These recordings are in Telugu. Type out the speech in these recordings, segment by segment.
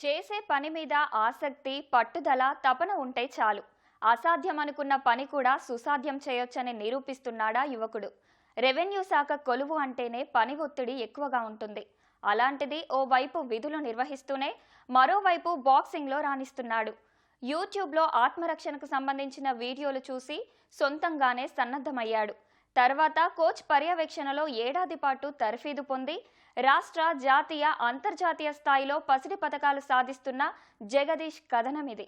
చేసే పని మీద ఆసక్తి పట్టుదల తపన ఉంటే చాలు. అసాధ్యం అనుకున్న పని కూడా సుసాధ్యం చేయొచ్చని నిరూపిస్తున్నాడా యువకుడు. రెవెన్యూ శాఖ కొలువు అంటేనే పని ఒత్తిడి ఎక్కువగా ఉంటుంది. అలాంటిది ఓవైపు విధులు నిర్వహిస్తూనే మరోవైపు బాక్సింగ్లో రాణిస్తున్నాడు. యూట్యూబ్లో ఆత్మరక్షణకు సంబంధించిన వీడియోలు చూసి సొంతంగానే సన్నద్ధమయ్యాడు. తర్వాత కోచ్ పర్యవేక్షణలో ఏడాది పాటు తర్ఫీదు పొంది రాష్ట్ర జాతీయ అంతర్జాతీయ స్థాయిలో పసిడి పథకాలు సాధిస్తున్న జగదీష్ కథనమిది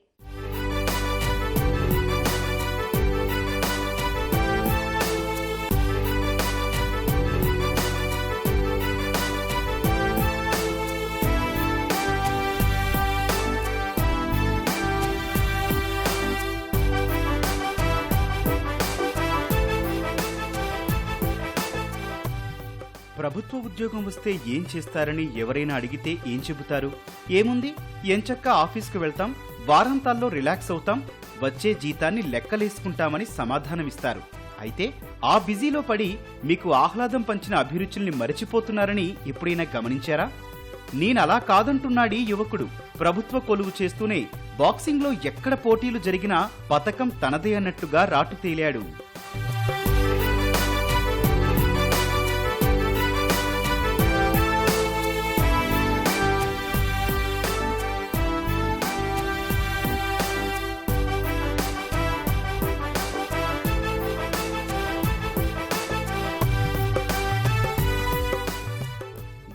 ప్రభుత్వ ఉద్యోగం వస్తే ఏం చేస్తారని ఎవరైనా అడిగితే ఏం చెబుతారు? ఏముంది? ఎంచక్క ఆఫీస్కి వెళ్తాం వారాంతాల్లో రిలాక్స్ అవుతాం వచ్చే జీతాన్ని లెక్కలేసుకుంటామని సమాధానమిస్తారు. అయితే ఆ బిజీలో పడి మీకు ఆహ్లాదం పంచిన అభిరుచుల్ని మరచిపోతున్నారని ఎప్పుడైనా గమనించారా? నేనలా కాదంటున్నాడీ యువకుడు. ప్రభుత్వ కొలువు చేస్తూనే బాక్సింగ్లో ఎక్కడ పోటీలు జరిగినా పథకం తనదే అన్నట్టుగా రాటు తేలాడు.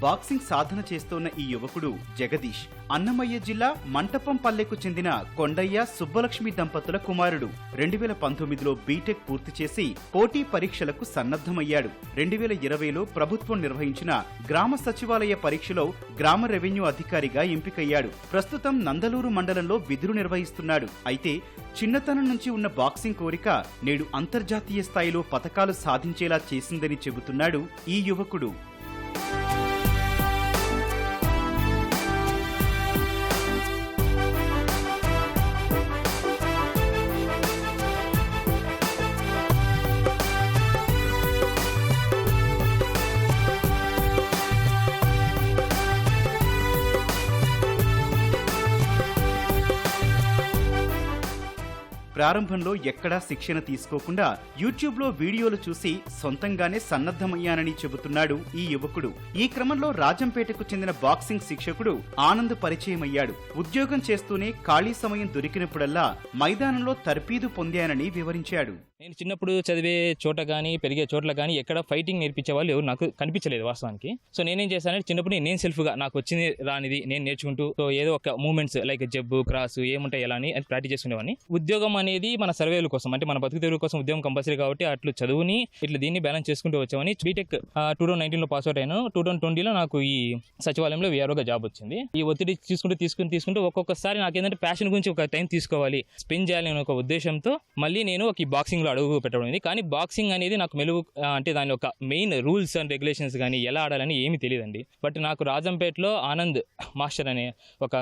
బాక్సింగ్ సాధన చేస్తోన్న ఈ యువకుడు జగదీష్. అన్నమయ్య జిల్లా మంటపం పల్లెకు చెందిన కొండయ్య సుబ్బలక్ష్మి దంపతుల కుమారుడు. రెండు వేల పంతొమ్మిదిలో బీటెక్ పూర్తి చేసి పోటీ పరీక్షలకు సన్నద్ధమయ్యాడు. రెండు వేల ఇరవైలో ప్రభుత్వం నిర్వహించిన గ్రామ సచివాలయ పరీక్షలో గ్రామ రెవెన్యూ అధికారిగా ఎంపికయ్యాడు. ప్రస్తుతం నందలూరు మండలంలో విధులు నిర్వహిస్తున్నాడు. అయితే చిన్నతనం నుంచి ఉన్న బాక్సింగ్ కోరిక నేడు అంతర్జాతీయ స్థాయిలో పథకాలు సాధించేలా చేసిందని చెబుతున్నాడు ఈ యువకుడు. ప్రారంభంలో ఎక్కడా శిక్షణ తీసుకోకుండా యూట్యూబ్లో వీడియోలు చూసి సొంతంగానే సన్నద్ధమయ్యానని చెబుతున్నాడు ఈ యువకుడు. ఈ క్రమంలో రాజంపేటకు చెందిన బాక్సింగ్ శిక్షకుడు ఆనంద్ పరిచయమయ్యాడు. ఉద్యోగం చేస్తూనే ఖాళీ సమయం దొరికినప్పుడల్లా మైదానంలో తర్పీదు పొందానని వివరించాడు. నేను చిన్నప్పుడు చదివే చోట కానీ పెరిగే చోట్ల కానీ ఎక్కడ ఫైటింగ్ నేర్పించే వాళ్ళు ఎవరు నాకు కనిపించలేదు వాస్తవానికి. సో నేనేం చేశానంటే చిన్నప్పుడు నేను సెల్ఫ్గా నాకు వచ్చింది రానిది నేను నేర్చుకుంటూ సో ఏదో ఒక మూమెంట్స్ లైక్ జబ్బు క్రాస్ ఏముంటాయి ఎలా అని ప్రాక్టీస్ చేసుకునేవాడిని. ఉద్యోగం అనేది మన సర్వేల కోసం. అంటే మన బతుకు తెరువు కోసం ఉద్యోగం కంపల్సరీ కాబట్టి అట్లు చదువుని ఇట్లా దీన్ని బ్యాలెన్స్ చేసుకుంటూ వచ్చామని బీటెక్ టూ థౌసండ్ నైన్టీన్లో పాస్ అవుట్ అయ్యాను టూ థౌసండ్ ట్వంటీలో నాకు ఈ సచివాలయంలో విఆర్ఓగా జాబ్ వచ్చింది. ఈ ఒత్తిడి తీసుకుంటూ తీసుకుని తీసుకుంటూ ఒక్కొక్కసారి నాకు ఏంటంటే ప్యాషన్ గురించి ఒక టైం తీసుకోవాలి. స్పెండ్ చేయాలి అనే ఒక ఉద్దేశంతో మళ్ళీ నేను ఒక ఈ బాక్సింగ్లో అడుగు పెట్టడం కానీ బాక్సింగ్ అనేది నాకు మెలుగు అంటే దాని ఒక మెయిన్ రూల్స్ అండ్ రెగ్యులేషన్స్ కానీ ఎలా ఆడాలని ఏమీ తెలియదండి. బట్ నాకు రాజంపేటలో ఆనంద్ మాస్టర్ అనే ఒక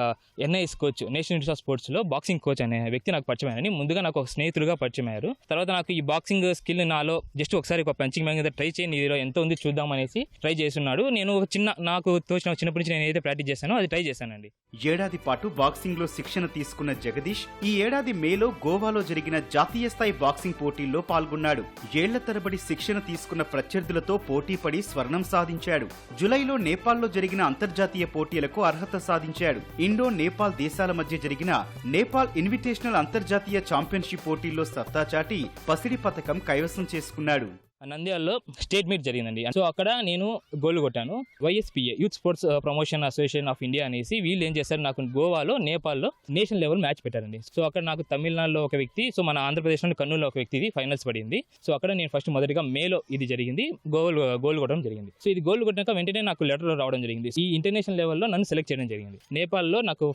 NIS coach national institute of స్పోర్ట్స్లో బాక్సింగ్ కోచ్ అనే వ్యక్తి నాకు పరిచయమైనని ముందు ముందుగా నాకు ఒక స్నేహితులుగా పరిచయం అయ్యారు. తర్వాత నాకు ఈ బాక్సింగ్ స్కిల్ నాలో జస్ట్ ఒకసారి ఒక పంచింగ్ మ్యాన్ మీద ట్రై చేయండి నీలో ఎంత ఉంది చూద్దాం అనేసి ట్రై చేస్తున్నాడు. నేను ఒక చిన్న నాకు తోచిన చిన్నప్పటి నుంచి నేను ఏదైతే ప్రాక్టీస్ చేశానో అది ట్రై చేశానండి. ఏడాది పాటు బాక్సింగ్లో శిక్షణ తీసుకున్న జగదీష్ ఈ ఏడాది మేలో గోవాలో జరిగిన జాతీయ స్థాయి బాక్సింగ్ పోటీల్లో పాల్గొన్నాడు. ఏళ్ళ తరబడి శిక్షణ తీసుకున్న ప్రత్యర్థులతో పోటీపడి స్వర్ణం సాధించాడు. జులైలో నేపాల్లో జరిగిన అంతర్జాతీయ పోటీలకు అర్హత సాధించాడు. ఇండో నేపాల్ దేశాల మధ్య జరిగిన నేపాల్ ఇన్విటేషనల్ అంతర్జాతీయ ఛాంపియన్షిప్ పోటీల్లో సత్తా చాటి పసిడి పథకం కైవసం చేసుకున్నాడు. నంద్యాలలో స్టేట్ మీట్ జరిగిందండి. సో అక్కడ నేను గోల్ కొట్టాను. YSPA youth sports promotion association of India అనేసి వీళ్ళు ఏం చేశారు నాకు గోవాలో నేపాల్లో నేషనల్ లెవెల్ మ్యాచ్ పెట్టారండి. సో అక్కడ నాకు తమిళనాడులో ఒక వ్యక్తి సో మన ఆంధ్రప్రదేశ్లో కర్నూలులో ఒక వ్యక్తి ఫైనల్స్ పడింది. సో అక్కడ నేను ఫస్ట్ మొదటిగా మేలో ఇది జరిగింది గోల్ uh, గోల్ కొట్టడం జరిగింది. సో ఇది గోల్ కొట్టినాక వెంటనే నాకు లెటర్ రావడం జరిగింది. ఈ ఇంటర్నేషనల్ లెవెల్లో నన్ను సెలెక్ట్ చేయడం జరిగింది. నేపాల్లో నాకు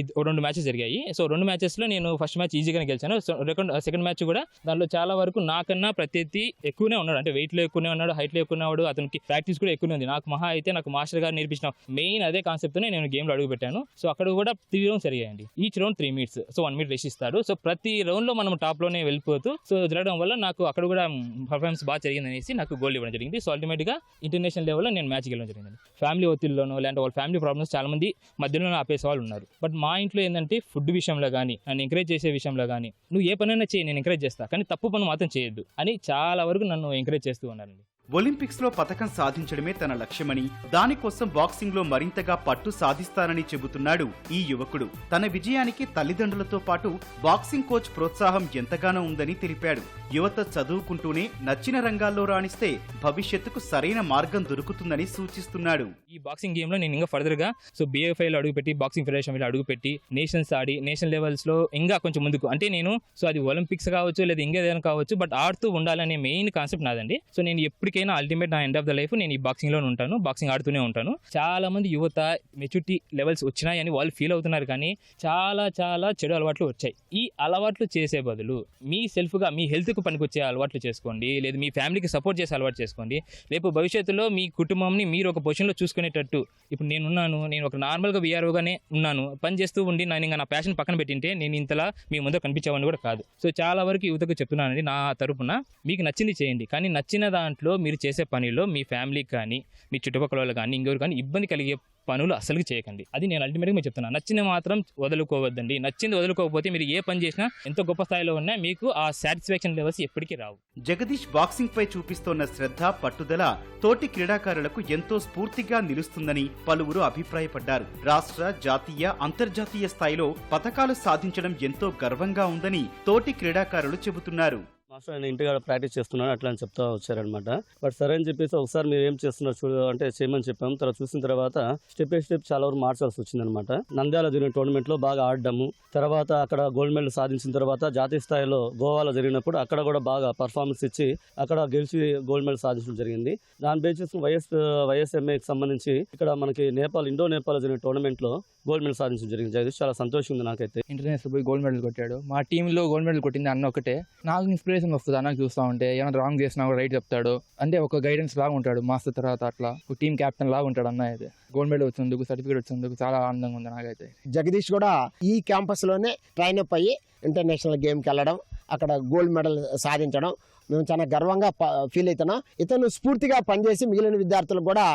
ఇది రెండు మ్యాచెస్ జరిగాయి. సో రెండు మ్యాచెస్లో నేను ఫస్ట్ మ్యాచ్ ఈజీగానే గెలిచాను. సో సెకండ్ సెకండ్ మ్యాచ్ కూడా దాంట్లో చాలా వరకు నాకన్నా ప్రత్యర్థి ఎక్కువనే ఉన్నాడు. అంటే వెయిట్ ఎక్కువనే ఉన్నాడు హైట్ ఎక్కువ ఉన్నాడు. అతనికి ప్రాక్టీస్ కూడా ఎక్కువనే ఉంది. నాకు మహా అయితే నాకు మాస్టర్ గారు నేర్పించిన మెయిన్ అదే కాన్సెప్ట్తోనే నేను గేమ్లో అడుగు పెట్టాను. సో అక్కడ కూడా త్రీ రౌండ్స్ జరిగాయండి. Each round three minutes so one minute rest ఇస్తాడు సో ప్రతి రౌండ్లో మనం టాప్లోనే వెళ్ళిపోతూ సో జరగడం వల్ల నాకు అక్కడ కూడా పర్ఫార్మెన్స్ బాగా జరిగింది అనేసి నాకు గోల్డ్ ఇవ్వడం జరిగింది. సో అల్టిమేట్గా ఇంటర్నేషనల్ లెవెల్లో నేను మ్యాచ్ వెళ్ళడం జరిగింది ఫ్యామిలీ ఒత్తిడిలోనో లేదంటే వాళ్ళ ఫ్యామిలీ ప్రాబ్లమ్స్ చాలా మంది మధ్యలో ఆపేసే వాళ్ళు ఉన్నారు. బట్ మా ఇంట్లో ఏంటంటే ఫుడ్ విషయంలో కానీ నన్ను ఎంకరేజ్ చేసే విషయంలో కానీ నువ్వు ఏ పనైనా చేయి నేను ఎంకరేజ్ చేస్తా. కానీ తప్పు పని మాత్రం చేయొద్దు అని చాలా వరకు నన్ను ఎంకరేజ్ చేస్తూ ఉన్నారండి. ఒలింపిక్స్లో పథకం సాధించడమే తన లక్ష్యమని దానికోసం బాక్సింగ్లో మరింతగా పట్టు సాధిస్తానని చెబుతున్నాడు ఈ యువకుడు. తన విజయానికి తల్లిదండ్రులతో పాటు బాక్సింగ్ కోచ్ ప్రోత్సాహం ఎంతగానో ఉందని తెలిపాడు. యువత చదువుకుంటూనే నచ్చిన రంగాల్లో రాణిస్తే భవిష్యత్తుకు సరైన మార్గం దొరుకుతుందని సూచిస్తున్నాడు. ఈ బాక్సింగ్ గేమ్లో నేను ఇంకా ఫర్దర్గా సో BFI లో అడుగుపెట్టి బాక్సింగ్ ఫెడరేషన్లో అడుగుపెట్టి నేషన్స్ ఆడి నేషనల్ లెవెల్స్లో ఇంకా కొంచెం ముందుకు. అంటే నేను సో అది ఒలింపిక్స్ కావచ్చు లేదా ఇంకా ఏదైనా కావచ్చు బట్ ఆడుతూ ఉండాలనే మెయిన్ కాన్సెప్ట్ నాదండి. సో నేను ఎప్పటికైనా అల్టిమేట్ నా ఎండ్ ఆఫ్ ద లైఫ్ నేను ఈ బాక్సింగ్లోనే ఉంటాను బాక్సింగ్ ఆడుతూనే ఉంటాను. చాలా మంది యువత మెచ్యూరిటీ లెవెల్స్ వచ్చినాయని వాళ్ళు ఫీల్ అవుతున్నారు కానీ చాలా చాలా చెడు అలవాట్లు వచ్చాయి. ఈ అలవాట్లు చేసే బదులు మీ సెల్ఫ్గా మీ హెల్త్కు పనికొచ్చే అలవాట్లు చేసుకోండి లేదా మీ ఫ్యామిలీకి సపోర్ట్ చేసే అలవాటు చేసుకోండి. రేపు భవిష్యత్తులో మీ కుటుంబంని మీరు ఒక పొజిషన్లో చూసుకునేటట్టు ఇప్పుడు నేనున్నాను నేను ఒక నార్మల్గా విఆర్ఓగానే ఉన్నాను పని చేస్తూ ఉండి నేను ఇంకా నా ప్యాషన్ పక్కన పెట్టింటే నేను ఇంతలా మీ ముందు కనిపించేవాడిని కూడా కాదు. సో చాలా వరకు యువతకు చెప్తున్నానండి నా తరపున మీకు నచ్చింది చేయండి. కానీ నచ్చిన దాంట్లో మీరు చేసే పనిలో మీ ఫ్యామిలీకి కానీ మీ చుట్టుపక్కల వాళ్ళు కానీ ఇంకెవరు కానీ ఇబ్బంది కలిగే పనులు అసలు చేయకండి. అది నేను అల్టిమేట్గా మీకు చెప్తున్నాను. నచ్చింది మాత్రం వదులుకోవద్దండి. నచ్చింది వదులుకోకపోతే మీరు ఏ పని చేసినా ఎంతో గొప్ప స్థాయిలో ఉన్నా మీకు ఆ సాటిస్ఫాక్షన్ లెవెల్స్ ఎప్పటికీ రావు. జగదీష్ బాక్సింగ్ పై చూపిస్తోన్న శ్రద్ధ పట్టుదల తోటి క్రీడాకారులకు ఎంతో స్ఫూర్తిగా నిలుస్తుందని పలువురు అభిప్రాయపడ్డారు. రాష్ట్ర జాతీయ అంతర్జాతీయ స్థాయిలో పథకాలు సాధించడం ఎంతో గర్వంగా ఉందని తోటి క్రీడాకారులు చెబుతున్నారు. మాస్టర్ నేను ఇంటికాడ ప్రాక్టీస్ చేస్తున్నాను అట్లా అని చెప్తా వచ్చారనమాట బట్ సరే అని చెప్పేసి ఒకసారి మీరు ఏం చేస్తున్నారు చూడ అంటే చేయమని చెప్పాము. తర్వాత చూసిన తర్వాత స్టెప్ బై స్టెప్ చాలా వరకు మార్చాల్సి వచ్చిందనమాట నంద్యాల జరిగిన టోర్నమెంట్లో బాగా ఆడడము. తర్వాత అక్కడ గోల్డ్ మెడల్ సాధించిన తర్వాత జాతీయ స్థాయిలో గోవాలో జరిగినప్పుడు అక్కడ కూడా బాగా పర్ఫార్మెన్స్ ఇచ్చి అక్కడ గెలిచి గోల్డ్ మెడల్ సాధించడం జరిగింది. దాని బేసిస్ వైఎస్ వైఎస్ఎంఏకి సంబంధించి ఇక్కడ మనకి నేపాల్ ఇండో నేపాల్ జరిగిన టోర్నమెంట్లో గోల్డ్ మెడల్ సాధించడం జరిగింది. జగదీష్ చాలా సంతోషంగా ఉంది నాకైతే. ఇంటర్నేషనల్ పోయి గోల్డ్ మెడల్ కొట్టాడు. మా టీంలో గోల్డ్ మెడల్ కొట్టింది అన్న ఒకటే. నాకు ఇన్స్పిరేషన్ వస్తుంది అన్నకు చూస్తూ ఉంటే. ఏమైనా రాంగ్ చేసినా కూడా రైట్ చెప్తాడు. అంటే ఒక గైడెన్స్ లాగా ఉంటాడు మాస్టర్ తర్వాత అట్లా. ఒక టీం కెప్టెన్ లాగా ఉంటాడు అన్న అయితే. గోల్డ్ మెడల్ వచ్చినందుకు సర్టిఫికేట్ వచ్చినందుకు చాలా ఆనందంగా ఉంది నాకైతే. జగదీష్ కూడా ఈ క్యాంపస్లోనే ట్రైన్ అప్ అయ్యి ఇంటర్నేషనల్ గేమ్కి వెళ్ళడం అక్కడ గోల్డ్ మెడల్ సాధించడం మేము చాలా గర్వంగా ఫీల్ అవుతున్నాం. ఇతను స్ఫూర్తిగా పనిచేసి మిగిలిన విద్యార్థులకు కూడా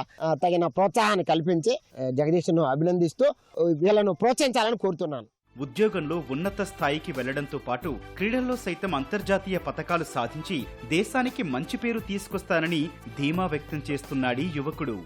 తగిన ప్రోత్సాహాన్ని కల్పించి ఆ, జగదీష్ను అభినందిస్తూ వీళ్ళను ప్రోత్సహించాలని కోరుతున్నాను. ఉద్యోగంలో ఉన్నత స్థాయికి వెళ్ళడంతో పాటు క్రీడల్లో సైతం అంతర్జాతీయ పథకాలు సాధించి దేశానికి మంచి పేరు తీసుకొస్తానని ధీమా వ్యక్తం చేస్తున్నాడు యువకుడు.